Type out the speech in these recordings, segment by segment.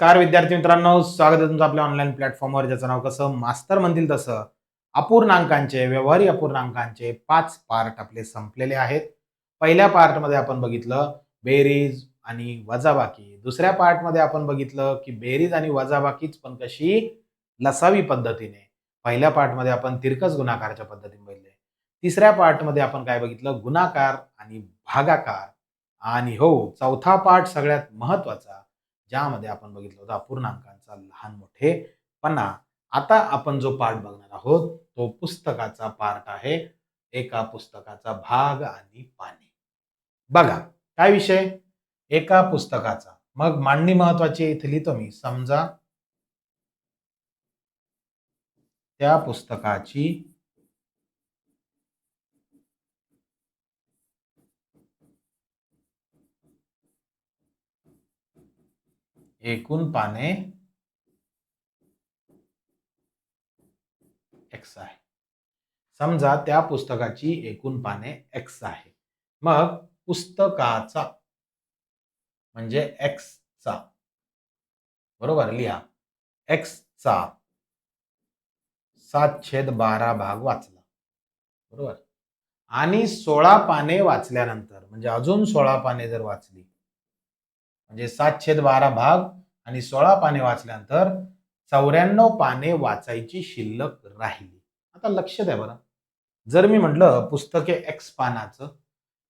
नमस्कार विद्यार्थी मित्रांनो. स्वागत आहे तुमचं आपल्या ऑनलाईन प्लॅटफॉर्मवर ज्याचं नाव कसं? मास्तर म्हणतील तसं. अपूर्णांकांचे व्यवहारी अपूर्णांकांचे पाच पार्ट आपले संपलेले आहेत. पहिल्या पार्टमध्ये आपण बघितलं बेरीज आणि वजाबाकी. दुसऱ्या पार्टमध्ये आपण बघितलं की बेरीज आणि वजाबाकीच पण कशी लसावी पद्धतीने. पहिल्या पार्टमध्ये आपण तिरकस गुणाकाराच्या पद्धतीने बघितले. तिसऱ्या पार्टमध्ये आपण काय बघितलं? गुणाकार आणि भागाकार. आणि हो चौथा पार्ट सगळ्यात महत्त्वाचा. ज्यामध्ये आपण बघितलं होतं अपूर्णांकांचा लहान मोठे पन्ना आता आपण जो पार्ट बघणार आहोत तो पुस्तकाचा पार्ट आहे. एका पुस्तकाचा भाग आणि पाने. बघा काय विषय? एका पुस्तकाचा. मग मांडणी महत्वाची इथली इथे लिहितो मी समजा. त्या पुस्तकाची एकूण पाने एक्स आहे. समजा त्या पुस्तकाची एकूण पाने एक्स आहे. मग पुस्तकाचा म्हणजे एक्सचा बरोबर? लिहा. एक्सचा सात छेद बारा भाग वाचला. बरोबर? आणि सोळा पाने वाचल्यानंतर म्हणजे अजून सोळा पाने जर वाचली म्हणजे सात छेद बारा भाग आणि सोळा पाने वाचल्यानंतर चौऱ्याण्णव पाने वाचायची शिल्लक राहिली. आता लक्ष द्या बरं. जर मी म्हटलं पुस्तके एक्स पानाचं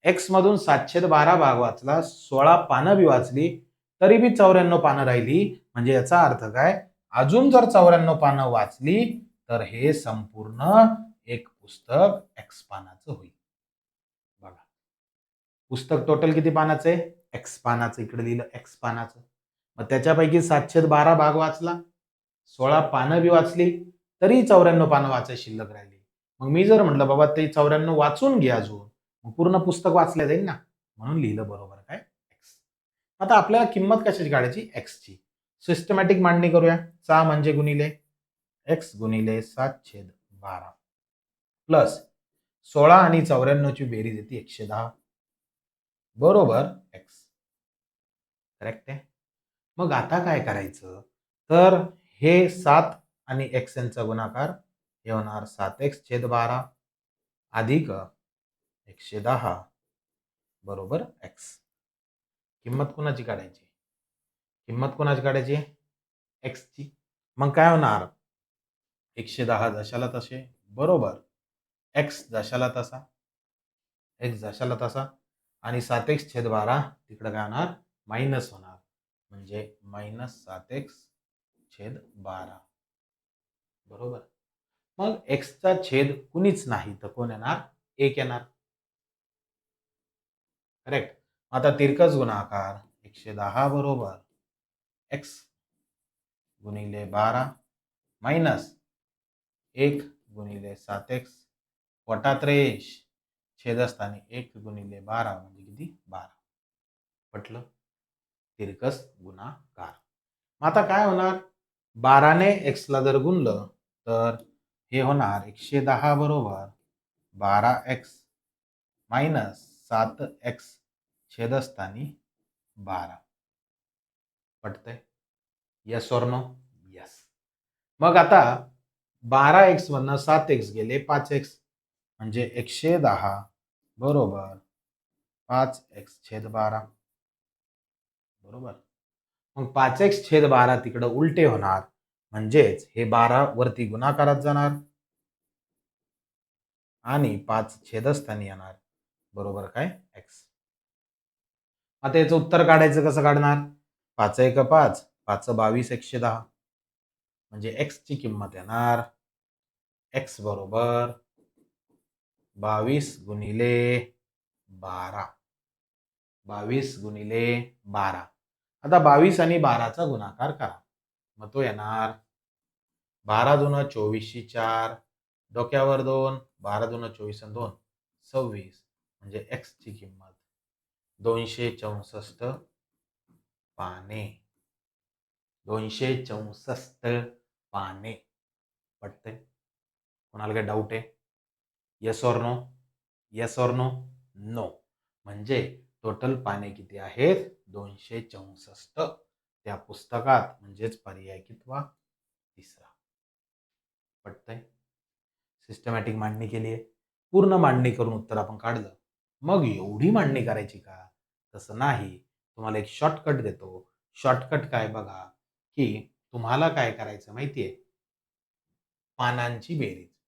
एक्समधून सातशेद सातशे बारा भाग वाचला सोळा पानं बी वाचली तरी बी चौऱ्याण्णव पानं राहिली. म्हणजे याचा अर्थ काय? अजून जर चौऱ्याण्णव पानं वाचली तर हे संपूर्ण एक पुस्तक एक्स पानाचं होईल. बघा. पुस्तक टोटल किती पानाचं आहे? एक्स पानाचं इकडे लिहिलं एक्स पानाचं मग त्याच्यापैकी सातशे बारा भाग वाचला सोळा पानं बी वाचली तरी चौऱ्याण्णव पानं वाचायला शिल्लक राहिली. मग मी जर म्हटलं बाबा ते चौऱ्याण्णव वाचून घ्या अजून. मग पूर्ण पुस्तक वाचलं जाईल ना. म्हणून लिहिलं बरोबर काय? एक्स आता आपल्याला किंमत कशाची काढायची? एक्सची सिस्टमॅटिक मांडणी करूया. चा म्हणजे गुणिले एक्स गुणिले सात छेद बारा. प्लस सोळा आणि चौऱ्याण्णवची बेरीज येते एकशे दहा. बरोबर. एक्स करेक्ट आहे? मग आता काय करायचं? तर हे सात आणि एक्स यांचा गुणाकार हे होणार सात एक्स छेद बारा अधिक एकशे दहा. बरोबर? एक्स किंमत कोणाची काढायची? किंमत कोणाची काढायची? एक्सची मग काय होणार? एकशे दहा जशाला तसे. बरोबर. एक्स जशाला तसा. एक्स जशाला तसा. आणि सात एक्स छेद बारा तिकडं काय होणार मायनस होणार. म्हणजे मायनस सात एक्स छेद बारा बरोबर? मग एक्सचा छेद कुणीच नाही तर कोण येणार? एक येणार. करेक्ट? आता तिरकस गुणाकार एकशे दहा बरोबर. एक्स गुणिले बारा मायनस एक गुणिले सात एक्स वटात्रेश छेदस्थानी एक गुणिले बारा म्हणजे किती? बारा. पटलं? तिरकस गुणाकार. मग आता काय होणार? बाराने एक्सला जर गुणलं, तर हे होणार एकशे दहा बरोबर बारा एक्स मायनस सात एक्स छेदस्थानी बारा. पटतंय? यस और नो यस मग आता बारा एक्स मधनं सात एक्स गेले पाच एक्स म्हणजे एकशे दहा बरोबर. पाच एक्स छेद बारा. बरोबर. मग पाच एक्स छेद बारा तिकडं उलटे होणार. म्हणजेच हे बारा वरती गुणाकारात जाणार. आणि पाच छेदस्थानी येणार. बरोबर काय? एक्स. आता याचं उत्तर काढायचं कसं काढणार? पाच एक पाच पाच बावीस एकशे दहा. म्हणजे एक्सची किंमत येणार. एक्स बरोबर. बावीस गुणिले बारा. बावीस गुणिले बारा. आता बावीस आणि बाराचा गुणाकार करा. मग तो येणार बारा दोन चोवीसशे चार. डोक्यावर दोन बारा दोन चोवीस आणि दोन सव्वीस. म्हणजे एक्सची किंमत दोनशे चौसष्ट पाने. दोनशे चौसष्ट पाने. पटते कोणाला काही डाऊट आहे? Yes or no yes or no no म्हणजे टोटल पाने किती आहेत? दोनशे चौसष्ट. त्या पुस्तकात म्हणजेच पर्याय कितवा? तिसरा. पटतंय? सिस्टमॅटिक मांडणी केली आहे. पूर्ण मांडणी करून उत्तर आपण काढलं. मग एवढी मांडणी करायची का? तसं नाही. तुम्हाला एक शॉर्टकट देतो. शॉर्टकट काय बघा? की तुम्हाला काय करायचं माहितीये? पानांची बेरीज.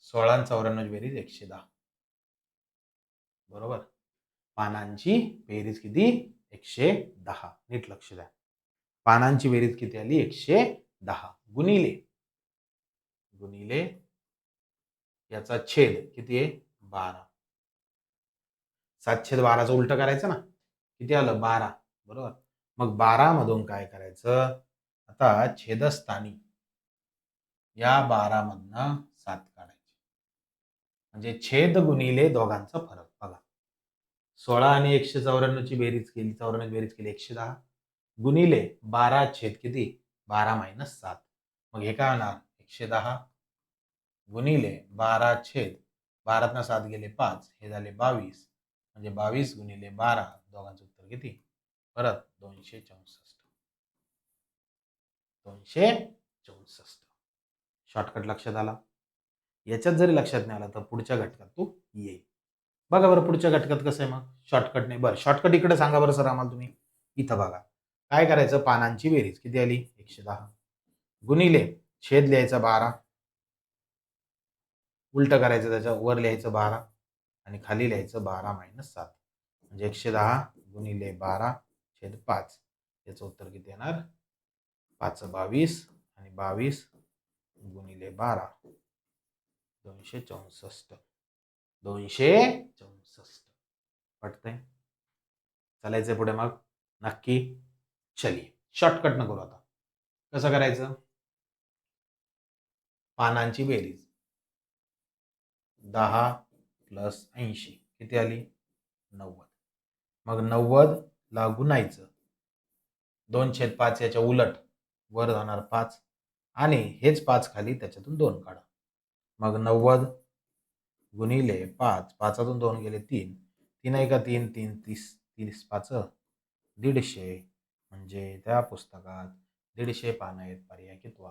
सोळा चौऱ्याण्णव बेरीज एकशे दहा. बरोबर? पानांची बेरीज किती? एकशे दहा. नीट लक्ष द्या. पानांची बेरीज किती आली? एकशे दहा. गुणिले. गुणिले. याचा छेद किती आहे? बारा. सात छेद बाराचं उलट करायचं ना? किती आलं? बारा. बरोबर? मग बारा मधून काय करायचं? आता छेदस्थानी. या बारामधनं सात काढायचे म्हणजे छेद गुणिले दोघांचा फरक. बघा. सोळा आणि एकशे चौऱ्याण्णवची बेरीज केली चौऱ्याण्णव बेरीज केली एकशे दहा. गुणिले बारा छेद किती? बारा मायनस सात. मग हे काय होणार? एकशे दहा. गुणिले बारा छेद बारातनं सात गेले पाच हे झाले बावीस. म्हणजे बावीस गुणिले बारा दोघांचं उत्तर किती? परत दोनशे चौसष्ट. दोनशे चौसष्ट. शॉर्टकट लक्षात आला? याच्यात जरी लक्षात नाही आला तर पुढच्या घटकात तू येईल. बघा बरं पुढच्या घटकात कसं आहे मग? शॉर्टकट नाही. बरं शॉर्टकट इकडे सांगा बरं सर आम्हाला तुम्ही. इथं बघा. काय करायचं? पानांची बेरीज. किती आली? एकशे दहा. गुणिले छेद लिहायचा बारा. उलट करायचं त्याच्या वर लिहायचं बारा. आणि खाली लिहायचं बारा मायनस सात. म्हणजे एकशे दहा गुणिले बारा छेद पाच. याचं उत्तर किती येणार? पाच बावीस. आणि बावीस गुणिले बारा. दोनशे चौसष्ट. दोनशे चौसष्ट. वाटतंय चालायचं पुढे मग? नक्की? चलिये शॉर्टकट न करू आता. कसं करायचं? पानांची बेरीज. दहा प्लस ऐंशी. किती आली? नव्वद. मग नव्वद ला गुणायचं दोन छेद पाच याच्या उलट. वर जाणार पाच. आणि हेच पाच खाली त्याच्यातून दोन काढा. मग नव्वद गुणिले पाच पाचातून दोन गेले तीन. तीन आहे का तीन तीन तीस तीस पाच दीडशे. म्हणजे त्या पुस्तकात दीडशे पानं आहेत पर्याय कितवा?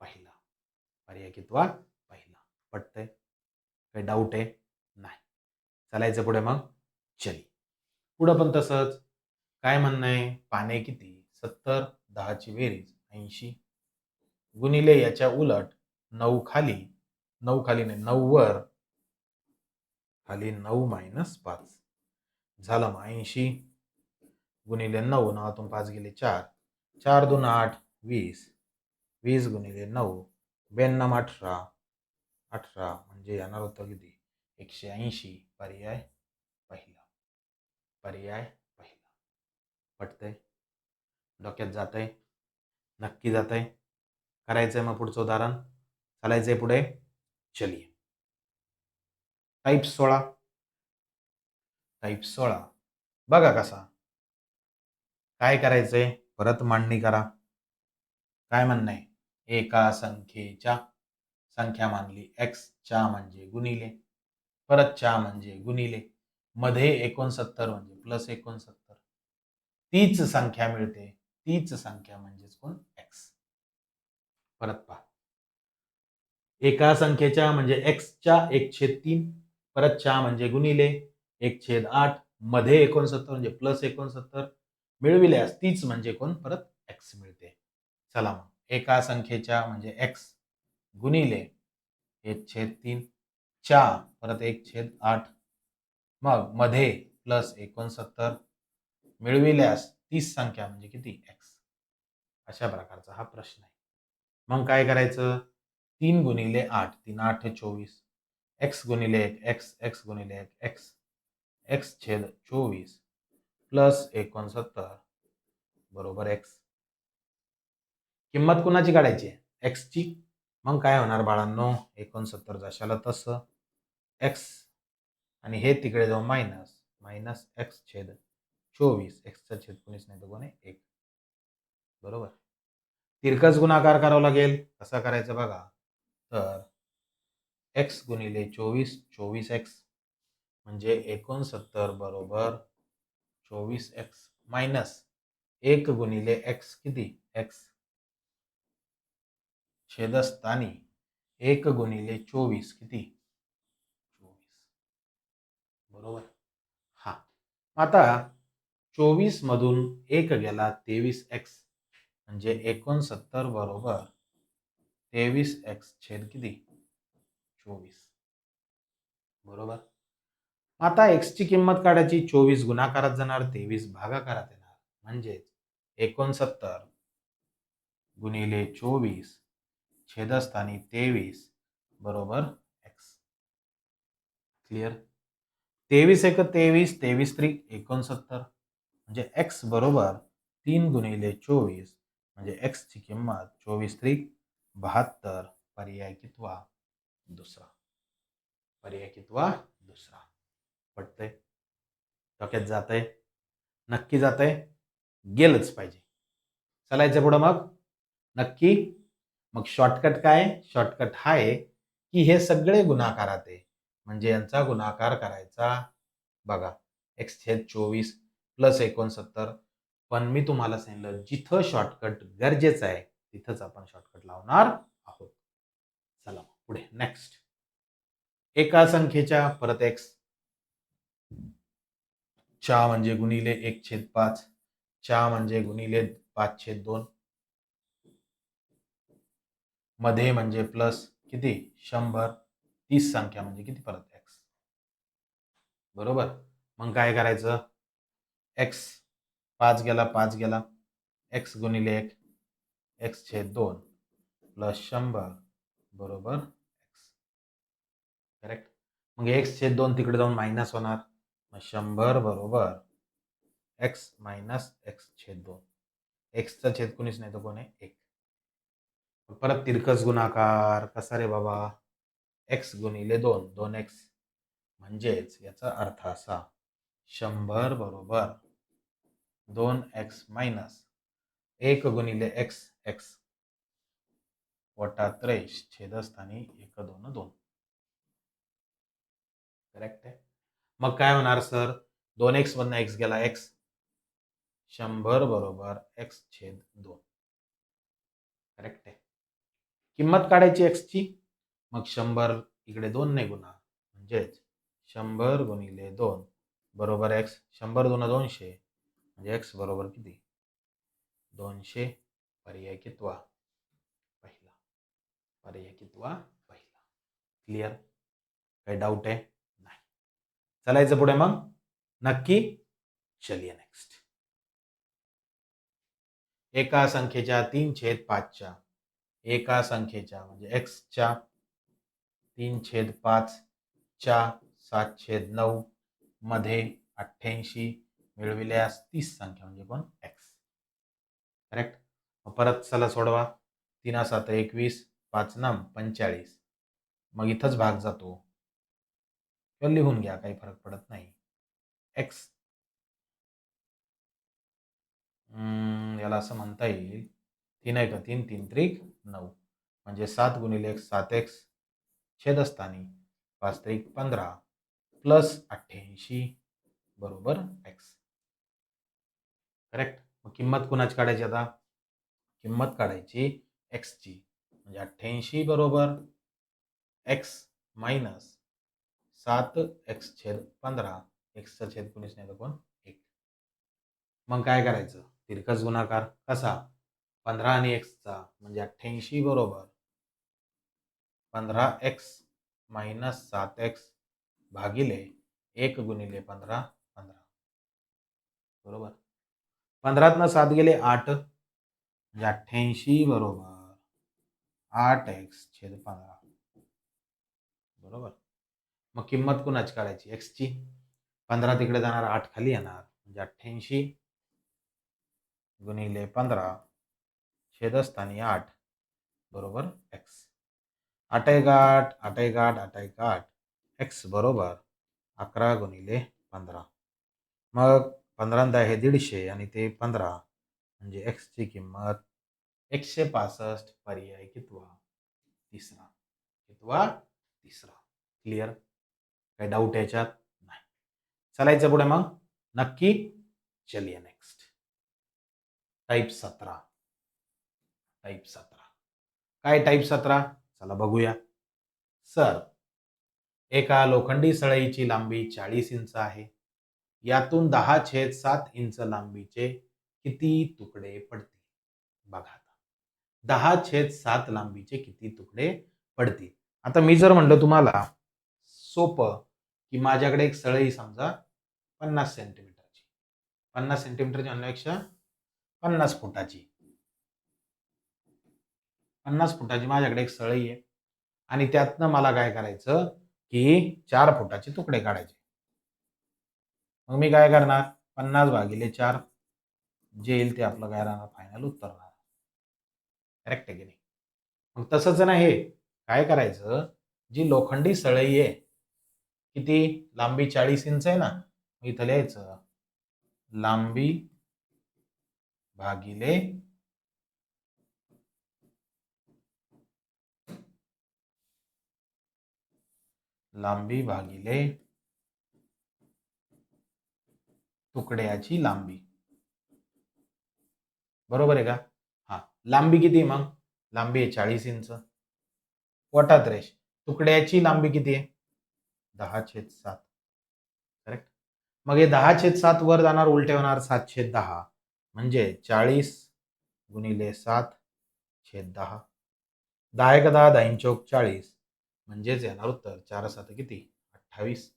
पहिला. पर्याय कितवा? पहिला. पटतंय? काही डाऊट आहे? नाही. चालायचं पुढे मग चली पुढं पण तसंच. काय म्हणणं आहे? पाने किती? सत्तर दहाची बेरीज ऐंशी. गुणिले याच्या उलट नऊ खाली. नऊ खाली नाही नऊ वर. खाली नऊ मायनस पाच. झालं मग ऐंशी. गुणिले नऊ नवातून पाच गेले चार. चार दोन आठ वीस. वीस गुणिले नऊ ब्याण्णव अठरा. अठरा म्हणजे येणार होतं किती? एकशे ऐंशी. पर्याय पहिला. पर्याय पहिला. पटतंय? डोक्यात जात आहे नक्की जात आहे करायचं आहे मग पुढचं उदाहरण? चालायचं आहे पुढे? चलिए। टाईप सोळा टाईप सोळा बघा कसा। काय करायचंय? परत मांडणी करा. काय म्हणणं आहे? एका संख्येच्या संख्या मानली एक्स च्या म्हणजे गुणिले. परत च्या म्हणजे गुणिले. मध्ये एकोणसत्तर म्हणजे प्लस एकोणसत्तर. तीच संख्या मिळते. तीच संख्या म्हणजेच कोण? एक्स परत पहा. एका संख्येच्या म्हणजे एक्सच्या एक छेद तीन परत च्या म्हणजे गुणिले एक छेद आठमध्ये एकोणसत्तर म्हणजे प्लस एकोणसत्तर मिळविल्यास तीच म्हणजे कोण? परत एक्स मिळते. चला मग एका संख्येच्या म्हणजे एक्स गुणिले एक छेद तीन च्या परत एक छेद आठ मग मध्ये प्लस एकोणसत्तर मिळविल्यास तीस संख्या म्हणजे किती? एक्स अशा प्रकारचा हा प्रश्न आहे. मग काय करायचं? तीन गुणिले आठ तीन आठ चोवीस. एक्स गुणिले एक एक्स एक्स गुणिले एक एक्स एक्स छेद चोवीस प्लस एकोणसत्तर बरोबर एक्स किंमत कुणाची काढायची? आहे एक्सची मग काय होणार बाळांनो? एकोणसत्तर जशाला तसं. एक्स आणि हे तिकडे जाऊन मायनस मायनस एक्स छेद चोवीस. एक्सचा छेद कोणीच नाही तर कोण एक. बरोबर. तिरकस गुणाकार करावा लागेल. कसा करायचं बघा? तर एक्स गुणिले चोवीस चोवीस एक्स म्हणजे एकोणसत्तर बरोबर चोवीस एक्स मायनस एक गुणिले एक्स किती? एक्स छेदस्थानी एक गुणिले चोवीस किती? चोवीस. बरोबर? हा. आता चोवीस मधून एक गेला तेवीस एक्स म्हणजे एकोणसत्तर बरोबर तेवीस एक्स छेद किती? चोवीस. बरोबर? आता एक्सची किंमत काढायची चोवीस गुणाकारात जाणार तेवीस भागाकारात येणार. म्हणजेच एकोणसत्तर गुणिले चोवीस छेदस्थानी तेवीस बरोबर एक्स क्लिअर तेवीस एक तेवीस तेवीस त्रिक एकोणसत्तर. म्हणजे एक्स बरोबर तीन गुणिले चोवीस म्हणजे एक्सची किंमत चोवीस त्रिक बहात्तर पर्याय कितवा? दुसरा. पर्याय कितवा? दुसरा. पटतंय? डोक्यात जातंय? नक्की जातंय? गेलंच पाहिजे. चालायचं पुढं मग. नक्की. मग शॉर्टकट काय? शॉर्टकट हा आहे की हे सगळे गुणाकारात आहे. म्हणजे यांचा गुणाकार करायचा. बघा. एक्स छेद चोवीस प्लस एकोणसत्तर. पण मी तुम्हाला सांगितलं जिथं शॉर्टकट गरजेचं आहे तिथंच आपण शॉर्टकट लावणार आहोत. चला पुढे. नेक्स्ट एका संख्येच्या परत एक्स चा म्हणजे गुणिले एक छेद पाच. चा म्हणजे गुणिले पाच छेद दोन. मध्ये म्हणजे प्लस किती? शंभर. तीस संख्या म्हणजे किती? परत एक्स बरोबर? मग काय करायचं? एक्स पाच गेला पाच गेला. एक्स गुणिले एक. एक्स छेद दोन प्लस शंभर बरोबर एक्स. करेक्ट? मग एक्स छेद दोन तिकडे जाऊन मायनस होणार. मग शंभर बरोबर एक्स मायनस एक्स छेद दोन. एक्सचा छेद कोणीच नाही तर कोण आहे? एक. परत तिरकस गुणाकार. कसा रे बाबा? एक्स गुणिले दोन. दोन एक्स. म्हणजेच याचा अर्थ असा शंभर बरोबर दोन एक्स मायनस एक गुणिले एक्स एक्स वटा त्रेस छेदस्थानी एक दोन दोन. करेक्ट आहे? मग काय होणार सर? दोन एक्स मधनं एक्स गेला एक्स. शंभर बरोबर एक्स छेद दोन. करेक्ट आहे? किंमत काढायची एक्सची मग शंभर इकडे दोन ने गुणा म्हणजेच शंभर गुणिले दोन बरोबर एक्स. शंभर दोन दोनशे म्हणजे एक्स बरोबर किती? दोनशे पर्याय कितवा? पहिला. पर्याय कितवा? पहिला. क्लिअर काही डाऊट आहे? नाही. चालायचं पुढे मग? नक्की? चलिए नेक्स्ट एका संख्येच्या तीन छेद पाचच्या. एका संख्येच्या म्हणजे एक्सच्या तीन छेद पाच च्या सात छेद नऊ मध्ये अठ्ठ्याऐंशी मिळविल्यास तीस संख्या म्हणजे कोण? एक्स करेक्ट परत चला सोडवा. तीन सात एकवीस पाच नम पंचेचाळीस. मग इथंच भाग जातो. किंवा लिहून घ्या काही फरक पडत नाही. एक्स याला असं म्हणता येईल. तीन आहे का तीन तीन त्रिक नऊ. म्हणजे सात गुणिले एक सात एक्स छेदस्थानी. पाच त्रिक पंधरा. प्लस अठ्ठ्याऐंशी. बरोबर एक्स करेक्ट मग किंमत कुणाची काढायची आता? किंमत काढायची एक्सची म्हणजे अठ्ठ्याऐंशी बरोबर एक्स मायनस सात एक्स छेद पंधरा एक्सचा छेद कुणीच नाही तर कोण एक. मग काय करायचं? तिरकस गुणाकार कसा? पंधरा आणि एक्सचा म्हणजे अठ्ठ्याऐंशी बरोबर पंधरा एक्स मायनस सात एक्स भागिले एक गुणिले पंधरा पंधरा. बरोबर? पंधरातनं सात गेले आठ. म्हणजे अठ्ठ्याऐंशी बरोबर. आठ एक्स छेद पंधरा. बरोबर? मग किंमत कुणाची काढायची? एक्सची पंधरा तिकडे जाणार आठ खाली येणार. म्हणजे अठ्ठ्याऐंशी गुणिले पंधरा छेदस्थानी आठ. बरोबर? एक्स आठ एक आठ आठ एक आठ आठ एक आठ. एक्स बरोबर अकरा गुणिले पंधरा. मग पंधरांदा हे दीडशे आणि ते पंधरा. म्हणजे एक्सची किंमत एकशे पासष्ट पर्याय कितवा? तिसरा. कितवा? तिसरा. क्लिअर काही डाऊट याच्यात? नाही. चालायचं पुढे मग. नक्की चलिए नेक्स्ट टाईप सतरा. टाईप सतरा. काय टाईप सतरा? चला बघूया. सर एका लोखंडी सळईची लांबी चाळीस इंच आहे. यातून दहा छेद सात इंच लांबीचे किती तुकडे पडतील? बघा आता. दहा छेद सात लांबीचे किती तुकडे पडतील? आता मी जर म्हणलं तुम्हाला सोपं की माझ्याकडे एक सळई समजा पन्नास सेंटीमीटरची. पन्नास सेंटीमीटरची म्हणण्यापेक्षा पन्नास फुटाची. पन्नास फुटाची माझ्याकडे एक सळई आहे. आणि त्यातनं मला काय करायचं की चार फुटाचे तुकडे काढायचे. मग मी काय करणार? पन्नास भागिले चार. जे येईल ते आपलं काय राहणार? फायनल उत्तर राहणार. करेक्ट आहे की नाही? मग तसंच नाही काय करायचं? जी लोखंडी सळई आहे किती? लांबी चाळीस इंच आहे ना? मग इथं लिहायचं लांबी भागिले लांबी भागिले तुकड्याची लांबी. बरोबर आहे का? हां. लांबी किती मग? लांबी आहे चाळीस इंच. वटात रेश तुकड्याची लांबी किती आहे? दहा छेद सात. करेक्ट? मग हे दहा छेद सात वर जाणार उलटे होणार सात छेद दहा. म्हणजे चाळीस गुणिले सात छेद दहा. दहा एक दहा दहा चौक चाळीस. म्हणजेच येणार उत्तर चार सात किती? अठ्ठावीस.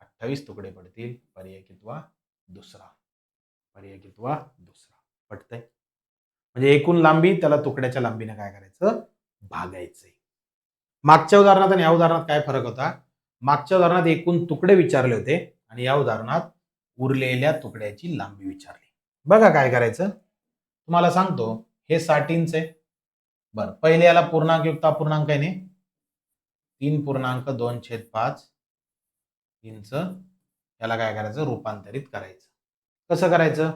अठ्ठावीस तुकडे पडतील पर्याय कितवा? दुसरा. पर्याय कितवा? दुसरा. पटतंय? म्हणजे एकूण लांबी त्याला तुकड्याच्या लांबीने काय करायचं? भागायचंय. मागच्या उदाहरणात आणि या उदाहरणात काय फरक होता? मागच्या उदाहरणात एकूण तुकडे विचारले होते आणि या उदाहरणात उरलेल्या तुकड्याची लांबी विचारली. बघा काय करायचं? तुम्हाला सांगतो हे साठ इंच आहे. बरं पहिले याला पूर्णांक युक्त अपूर्णांक आहे ने? तीन पूर्णांक दोन छेद पाच इंच. याला काय करायचं? रूपांतरित करायचं. कसं करायचं?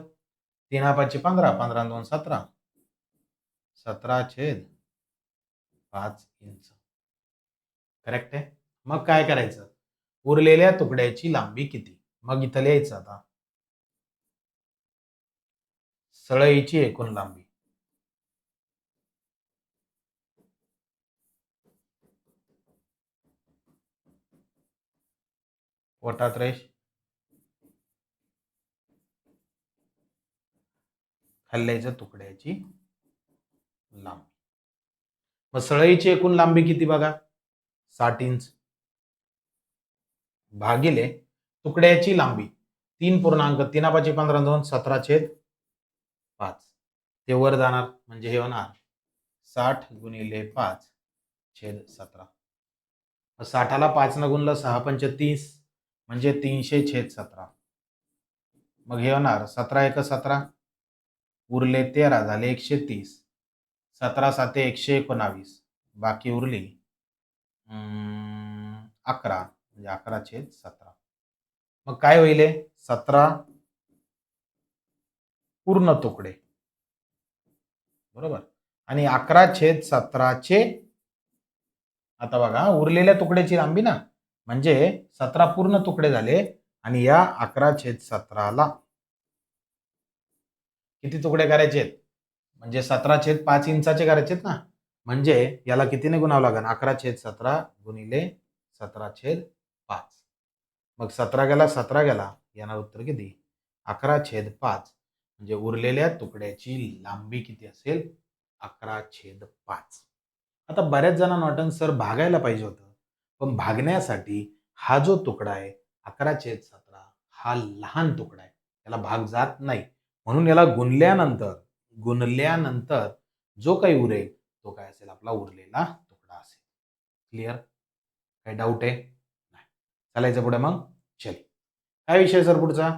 तीन पाचशे पंधरा पंधरा दोन सतरा. सतरा छेद पाच इंच. करेक्ट आहे? मग काय करायचं? उरलेल्या तुकड्याची लांबी किती? मग इथं लिहायचं आता. सळईची एकूण लांबी. पोटात रेश खाल्ल्याच्या तुकड्याची लांबी. मग सळईची एकूण लांबी किती बघा? साठ इंच. भागिले तुकड्याची लांबी. तीन पूर्णांक तीनापाची पंधरा दोन सतरा छेद पाच. ते वर जाणार म्हणजे हे होणार साठ गुणिले पाच छेद सतरा. मग साठाला पाच न गुणलं सहा पंच तीस म्हणजे तीनशे छेद सतरा. मग हे होणार सतरा एक सतरा. उरले तेरा झाले एकशे तीस. सतरा साते एकशे एकोणावीस. बाकी उरली अकरा. म्हणजे अकरा छेद सतरा. मग काय होईल? सतरा पूर्ण तुकडे. बरोबर? आणि अकरा छेद सतराचे आता बघा उरलेल्या तुकड्याची लांबी ना? म्हणजे सतरा पूर्ण तुकडे झाले आणि या अकरा छेद सतराला किती तुकडे करायचे आहेत म्हणजे सतरा छेद पाच इंचाचे करायचे आहेत ना. म्हणजे याला कितीने गुणावं लागेल अकरा छेद सतरा गुणिले सतरा छेद पाच. मग सतरा गेला सतरा गेला येणार उत्तर किती? अकरा छेद पाच. म्हणजे उरलेल्या तुकड्याची लांबी किती असेल? अकरा छेद पाच. आता बऱ्याच जणांना वाटण सर भागायला पाहिजे होतं. पण भागण्यासाठी हा जो तुकडा आहे अकरा छेद सतरा हा लहान तुकडा आहे. याला भाग जात नाही. म्हणून याला गुणल्यानंतर गुणल्यानंतर जो काही उरेल तो काय असेल? आपला उरलेला तुकडा असेल. क्लिअर काही डाऊट आहे? नाही. चालायचं पुढे मग? चल. काय विषय सर पुढचा?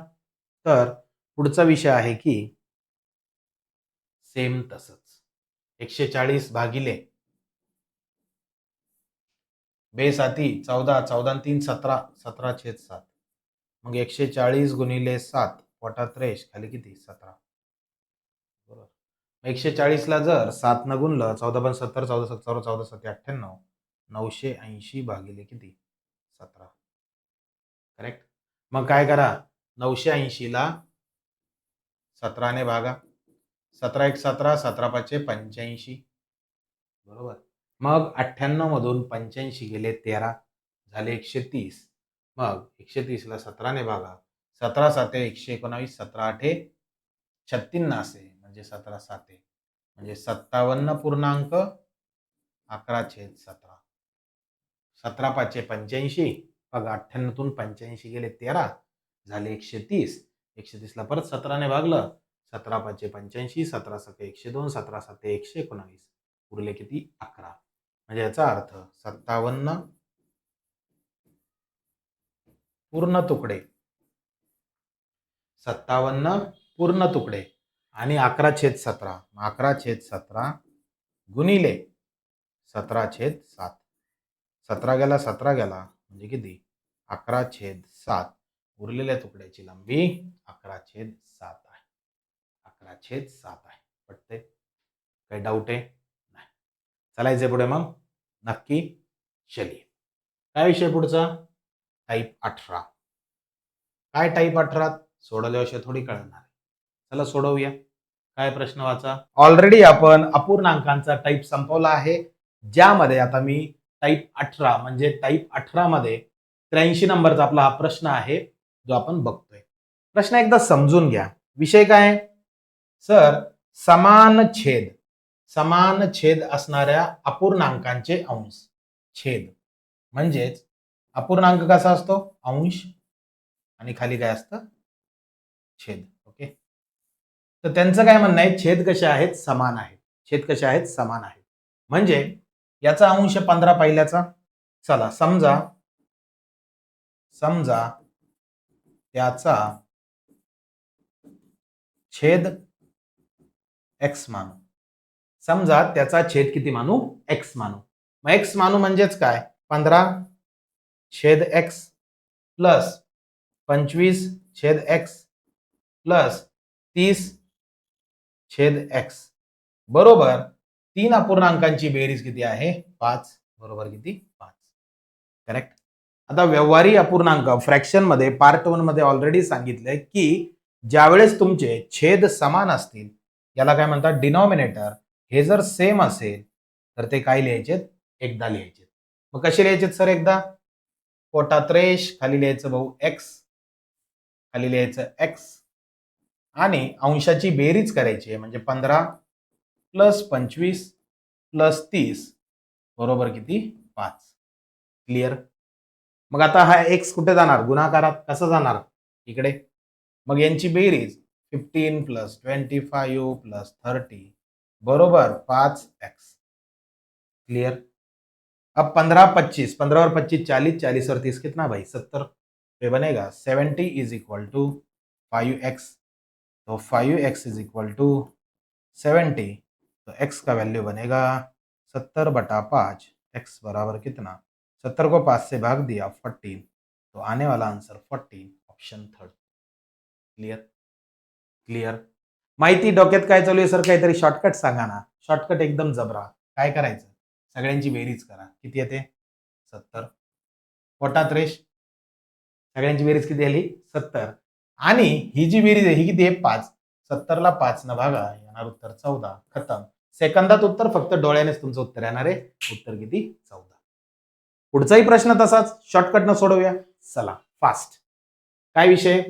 तर पुढचा विषय आहे की सेम तसंच. एकशे चाळीस भागिले बेसाती चौदा चौदा तीन सतरा सतरा छेद सात. मग एकशे चाळीस गुणिले सात पोटात रेश खाली किती? सतरा. एकशे चाळीसला जर सात न गुणलं चौदा पण सत्तर चौदा सत्तर चौदा सत्ते अठ्ठ्याण्णव नऊशे ऐंशी भागिले किती? सतरा. करेक्ट मग काय करा? नऊशे ऐंशीला सतराने भागा. सतरा एक सतरा सतरा पाचशे पंच्याऐंशी. बरोबर? मग अठ्ठ्याण्णवमधून पंच्याऐंशी गेले तेरा झाले एकशे तीस. मग एकशे तीसला सतराने भागा. सतरा साते एकशे एकोणावीस सतरा आठे छत्तीन्नास आहे म्हणजे सतरा साते म्हणजे सत्तावन्न पूर्णांक अकरा छेद सतरा. सतरा पाचशे पंच्याऐंशी. बघा अठ्ठ्याण्णवतून पंच्याऐंशी गेले तेरा झाले एकशे तीस. एकशे तीसला परत सतराने भागलं. सतरा पाचशे पंच्याऐंशी सतरा सत्ते एकशे दोन सतरा सात एकशे एकोणावीस. उरले किती? अकरा. म्हणजे याचा अर्थ सत्तावन्न पूर्ण तुकडे. सत्तावन्न पूर्ण तुकडे. आणि अकरा छेद सतरा. अकरा छेद सतरा गुणिले सतरा छेद सात. सतरा गेला सतरा गेला म्हणजे किती? अकरा छेद सात. उरलेल्या तुकड्याची लांबी अकरा छेद सात आहे. अकरा छेद सात आहे. पटते काही डाऊट आहे? नाही. चालायचे पुढे मग. नक्की चलिये काय विषय पुढचा? टाईप अठरा. काय टाईप अठरा सोडवल्याशिवाय थोडी कळणार. चला सोडवूया. काय प्रश्न वाचा? ऑलरेडी आपण अपूर्णांकांचा टाईप संपवला आहे. ज्यामध्ये आता मी टाईप अठरा म्हणजे टाईप अठरा मध्ये त्र्याऐंशी नंबरचा आपला हा प्रश्न आहे जो आपण बघतोय. प्रश्न एकदा समजून घ्या. विषय काय? सर समान छेद समान छेद असणाऱ्या अपूर्णांकांचे अंश. छेद. म्हणजेच अपूर्णांक कसा असतो? अंश. आणि खाली काय असतं? छेद. तर त्यांचं काय म्हणणं आहे? छेद कसे आहेत? समान आहेत. छेद कसे आहेत? समान आहेत. म्हणजे याचा अंश पंधरा पहिल्याचा. चला समजा समजा त्याचा छेद एक्स मानू. समजा त्याचा छेद किती मानू? एक्स मानू. मग एक्स मानू म्हणजेच काय? पंधरा छेद एक्स प्लस पंचवीस छेद एक्स प्लस तीस छेद एक्स बरोबर तीन अपूर्णांकांची बेरीज किती आहे? पाच. बरोबर किती? पाच. करेक्ट आता व्यवहारी अपूर्णांक फ्रॅक्शनमध्ये पार्ट वनमध्ये ऑलरेडी सांगितलंय की ज्यावेळेस तुमचे छेद समान असतील याला काय म्हणतात? डिनॉमिनेटर हे जर सेम असेल तर ते काय लिहायचे एकदा लिहायचे मग कसे लिहायचे सर एकदा? पोटात रेश खाली लिहायचं भाऊ एक्स खाली लिहायचं एक्स आणि अंशाची बेरीज करायची आहे म्हणजे पंधरा प्लस पंचवीस प्लस तीस बरोबर किती? पाच. क्लिअर मग आता हा एक्स कुठे जाणार? गुणाकारात कसं जाणार? इकडे. मग यांची बेरीज fifteen plus twenty five plus thirty बरोबर पाच एक्स क्लिअर अब पंद्रह पच्चीस पंद्रह और पच्चीस चालीस चालीस और तीस कितना भाई? सत्तर. पे बनेगा seventy is equal to five x तो five x is equal to seventy तो एक्स का वैल्यू बनेगा सत्तर बटा पाँच एक्स बराबर कितना? सत्तर को पाँच से भाग दिया फोर्टीन तो आने वाला answer fourteen option third clear clear माहिती डोक्यात काय चालू आहे सर काहीतरी शॉर्टकट सांगा ना. शॉर्टकट एकदम जबरा. काय करायचं? सगळ्यांची बेरीज करा. किती येते? सत्तर. पोटात रेश. सगळ्यांची बेरीज किती आली? सत्तर. आणि ही जी बेरीज आहे ही किती आहे? पाच. सत्तरला पाच न भागा येणार उत्तर चौदा. खतम. सेकंदात उत्तर फक्त डोळ्यानेच तुमचं उत्तर येणार आहे. उत्तर किती? चौदा. पुढचाही प्रश्न तसाच. शॉर्टकट न सोडवूया. चला फास्ट काय विषय?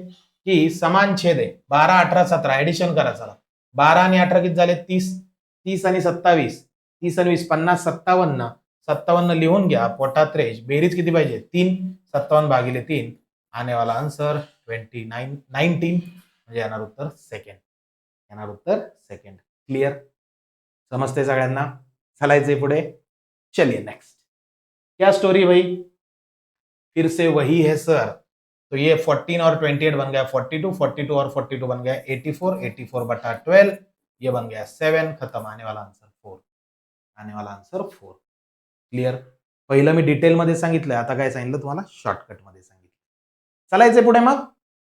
की समान छेद आहे. बारा अठरा सतरा. ऍडिशन करा चला. बारा आणि अठरा किती झाले? तीस. तीस आणि सत्तावीस. तीस आणि वीस पन्नास सत्तावन्न. सत्तावन्न लिहून घ्या. पोटात रेज बेरीज किती पाहिजे? तीन. सत्तावन्न भागिले तीन. आने वाला आन्सर ट्वेंटी नाईन नाईन्टीन म्हणजे येणार उत्तर सेकंड. येणार उत्तर सेकंड. क्लिअर समजते सगळ्यांना? चालायचंय पुढे? चलिए नेक्स्ट क्या स्टोरी भाई? फिर से वही है सर तो ये 14 और 28 बन गया 42 42 और 42 बन गया 84 84 बटा 12 ये बन गया 7 खत्म। आने वाला आंसर 4 आने वाला आंसर 4 क्लिअर पहिलं मी डिटेलमध्ये सांगितलं आता काय सांगितलं तुम्हाला? शॉर्टकटमध्ये सांगितलं चालायचंय पुढे मग?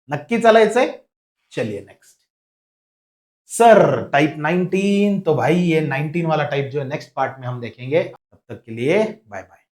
नक्की चालायचंय? चलिए नेक्स्ट सर टाइप 19 तो भाई ये 19 वाला टाइप जो है नेक्स्ट पार्ट में हम देखेंगे. तब तक के लिए बाय बाय